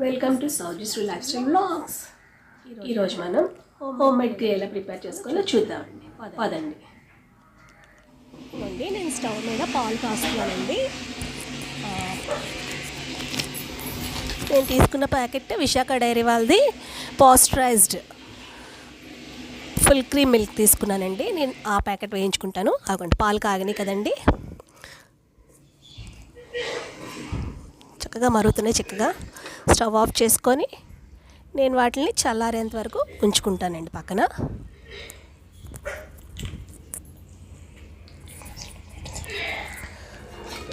Welcome to Souji's life style blogs ఈరోజు మనం home made tea ఎలా ప్రిపేర్ చేసుకోవాలో చూద్దామండి పదండి. ఇదిగోండి నేను స్టవ్ మీద పాలు కాస్తున్నానండి. నేను తీసుకున్న ప్యాకెట్ విశాఖ డైరీ వాళ్ళది పాస్టరైజ్డ్ ఫుల్ క్రీమ్ మిల్క్ తీసుకున్నానండి. నేను ఆ ప్యాకెట్ వేయించుకుంటాను. అగోండి పాలు కాగినాయి కదండి. చక్కగా మరుగుతున్నాయి చక్కగా. స్టవ్ ఆఫ్ చేసుకొని నేను వాటిని చల్లారేంత వరకు ఉంచుకుంటానండి పక్కన.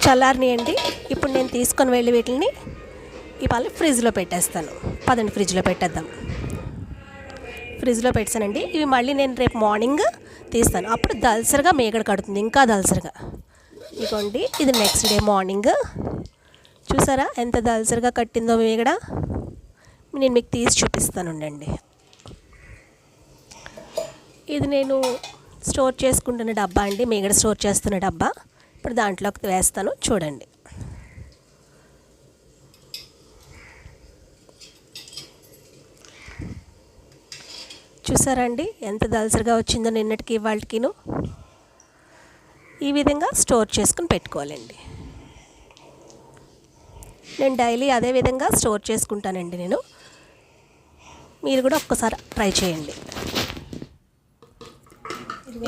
చల్లారినాయండి. ఇప్పుడు నేను తీసుకొని వెళ్ళి వీటిని ఇవాళ ఫ్రిడ్జ్లో పెట్టేస్తాను. పదండి ఫ్రిడ్జ్లో పెట్టేద్దాం. ఫ్రిడ్జ్లో పెట్టానండి ఇవి మళ్ళీ నేను రేపు మార్నింగ్ తీస్తాను. అప్పుడు దల్సరగా మేగడ కడుతుంది ఇంకా దల్సరగా. ఇదిగోండి ఇది నెక్స్ట్ డే మార్నింగ్. చూసారా? ఎంత దల్సరిగా కట్టిందో మేగడ నేను మీకు తీసి చూపిస్తాను ఉండండి. ఇది నేను స్టోర్ చేసుకుంటున్న డబ్బా అండి. మేగడ స్టోర్ చేస్తున్న డబ్బా. ఇప్పుడు దాంట్లోకి వేస్తాను చూడండి. చూసారా అండి? ఎంత దలసరిగా వచ్చిందో నిన్నటికి ఇవాళకిను. ఈ విధంగా స్టోర్ చేసుకుని పెట్టుకోవాలండి. నేను డైలీ అదే విధంగా స్టోర్ చేసుకుంటానండి నేను. మీరు కూడా ఒక్కసారి ట్రై చేయండి.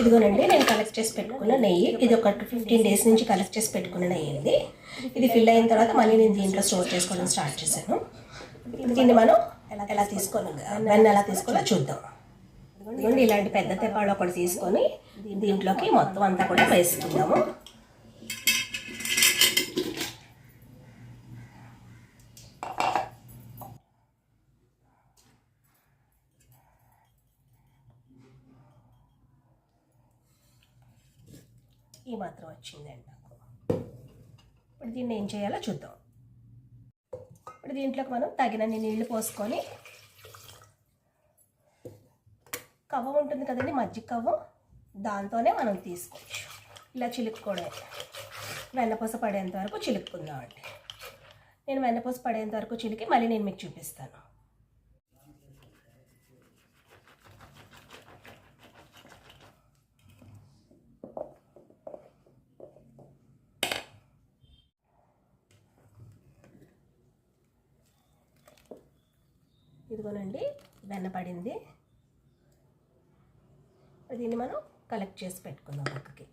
ఇదిగోనండి నేను కలెక్ట్ చేసి పెట్టుకున్న నెయ్యి. ఇది ఒక ఫిఫ్టీన్ డేస్ నుంచి కలెక్ట్ చేసి పెట్టుకున్న నెయ్యి అండి. ఇది ఫిల్ అయిన తర్వాత మళ్ళీ నేను దీంట్లో స్టోర్ చేసుకోవడం స్టార్ట్ చేశాను. దీన్ని మనం ఎలా ఎలా తీసుకోవాలి వెన్న ఎలా తీసుకోవాలో చూద్దాం. ఇదిగోండి ఇలాంటి పెద్ద తెప్పాడు ఒకటి తీసుకొని దీంట్లోకి మొత్తం అంతా కూడా వేసుకుందాము. ఈ మాత్రం వచ్చిందండి నాకు. ఇప్పుడు దీన్ని ఏం చేయాలో చూద్దాం. ఇప్పుడు దీంట్లోకి మనం తగినన్ని నీళ్ళు పోసుకొని కవ్వం ఉంటుంది కదండి మజ్జిగ కవ్వం. దాంతోనే మనం తీసుకోవచ్చు. ఇలా చిలుక్కోవడమే వెన్నపూస పడేంత వరకు చిలుక్కుందామండి. నేను వెన్నపూస పడేంత వరకు చిలికి మళ్ళీ నేను మీకు చూపిస్తాను. ఇదిగోనండి వెన్న పడింది. దీన్ని మనం కలెక్ట్ చేసి పెట్టుకుందాం పక్కకి.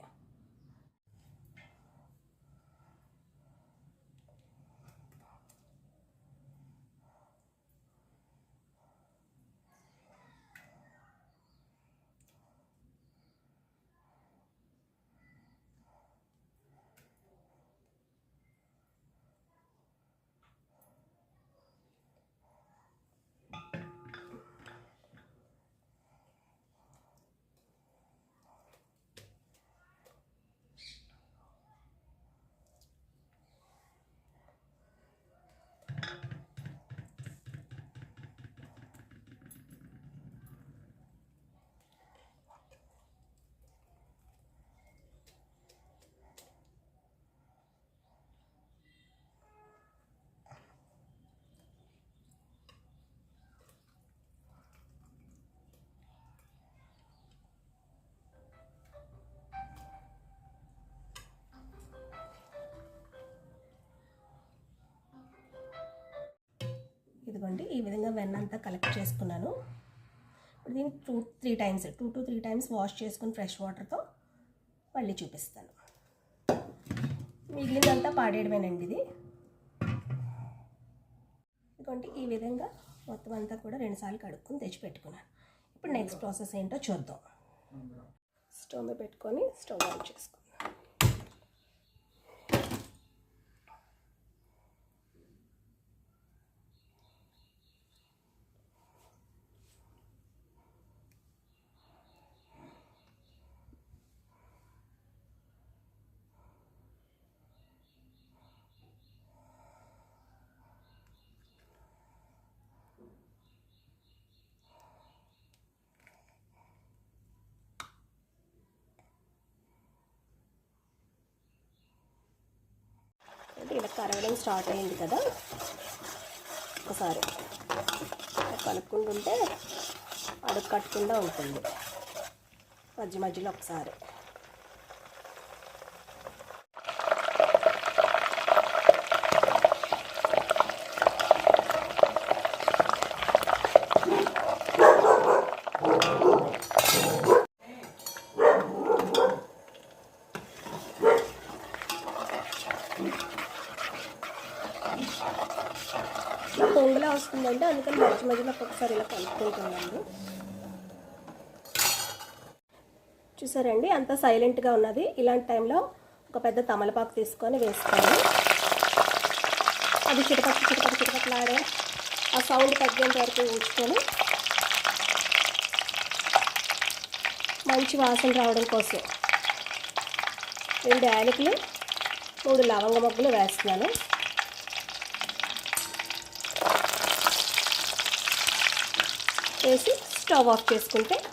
ఇదిగోండి ఈ విధంగా వెన్న అంతా కలెక్ట్ చేసుకున్నాను. ఇప్పుడు దీన్ని two three times two to three times wash చేసుకుని ఫ్రెష్ వాటర్తో మళ్ళీ చూపిస్తాను. మిగిలిందంతా పాడేయడమేనండి ఇది. ఇదిగోండి ఈ విధంగా మొత్తం అంతా కూడా రెండుసార్లు కడుక్కొని తెచ్చిపెట్టుకున్నాను ఇప్పుడు నెక్స్ట్ ప్రాసెస్ ఏంటో చూద్దాం. స్టవ్ మీద పెట్టుకొని స్టవ్ ఆన్ చేసుకో అంటే ఇలా కరగడం స్టార్ట్ అయింది కదా. ఒకసారి కలుపుకుంటుంటే అడుగు కట్టకుండా ఉంటుంది. మధ్య మధ్యలో ఒకసారి. పొంగులా వస్తుందంటే అందుకని మధ్య మధ్యలో ఒకసారి ఇలా కలుపుకుంటున్నాను. చూసారండి? అంత సైలెంట్గా ఉన్నది. ఇలాంటి టైంలో ఒక పెద్ద తమలపాకు తీసుకొని వేసుకోండి అది చిటపక్క చిటపక్క చిటపక్కలాడే ఆ సౌండ్ తగ్గేంత వరకు ఉంచుకొని మంచి వాసన రావడం కోసం రెండు యాలకులు మూడు లవంగ మొగ్గలు వేస్తున్నాను. వేసి స్టవ్ ఆఫ్ చేసుకుంటే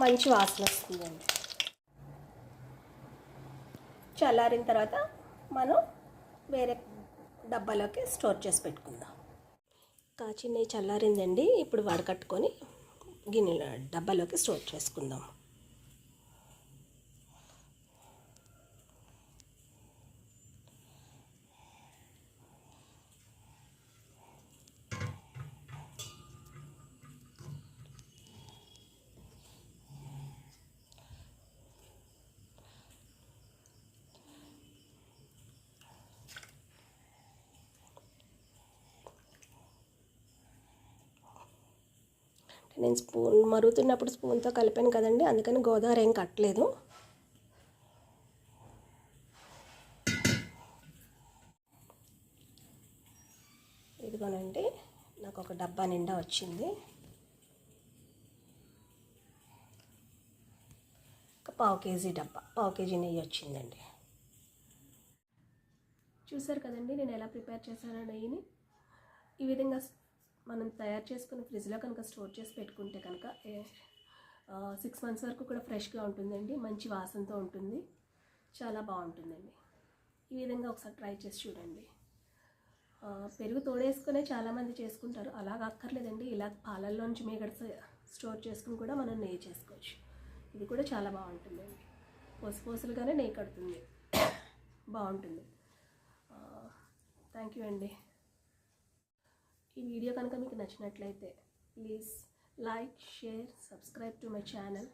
మంచి వాసన వస్తుందండి. చల్లారిన తర్వాత మనం వేరే డబ్బాలోకి స్టోర్ చేసి పెట్టుకుందాం. కాచి చల్లారిందండి ఇప్పుడు వడకట్టుకొని గిన్నెలో డబ్బాలోకి స్టోర్ చేసుకుందాం. నేను స్పూన్ మరుగుతున్నప్పుడు స్పూన్తో కలిపాను కదండి అందుకని గోదావరి ఏం కట్టలేదు. ఇదిగోనండి నాకు ఒక డబ్బా నిండా వచ్చింది. ఒక పావు కేజీ డబ్బా పావు కేజీ నెయ్యి వచ్చిందండి. చూసారు కదండి నేను ఎలా ప్రిపేర్ చేశాను నెయ్యిని? ఈ విధంగా మనం తయారు చేసుకుని ఫ్రిడ్జ్లో కనుక స్టోర్ చేసి పెట్టుకుంటే కనుక సిక్స్ మంత్స్ వరకు కూడా ఫ్రెష్గా ఉంటుందండి. మంచి వాసనతో ఉంటుంది. చాలా బాగుంటుందండి. ఈ విధంగా ఒకసారి ట్రై చేసి చూడండి. పెరుగు తోడేసుకునే చాలామంది చేసుకుంటారు. అలాగ అక్కర్లేదండి. ఇలా పాలల్లోంచి మీగడ స్టోర్ చేసుకుని కూడా మనం నెయ్యి చేసుకోవచ్చు. ఇది కూడా చాలా బాగుంటుందండి. పోసు పోసులుగానే నెయ్యి కడుతుంది. బాగుంటుంది. థ్యాంక్ యూ అండి. ఈ వీడియో కనుక మీకు నచ్చినట్లయితే please like share subscribe to my channel.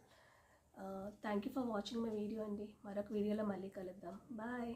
Thank you for watching my video అండి. మరొక వీడియోలో మళ్ళీ కలుద్దాం. బాయ్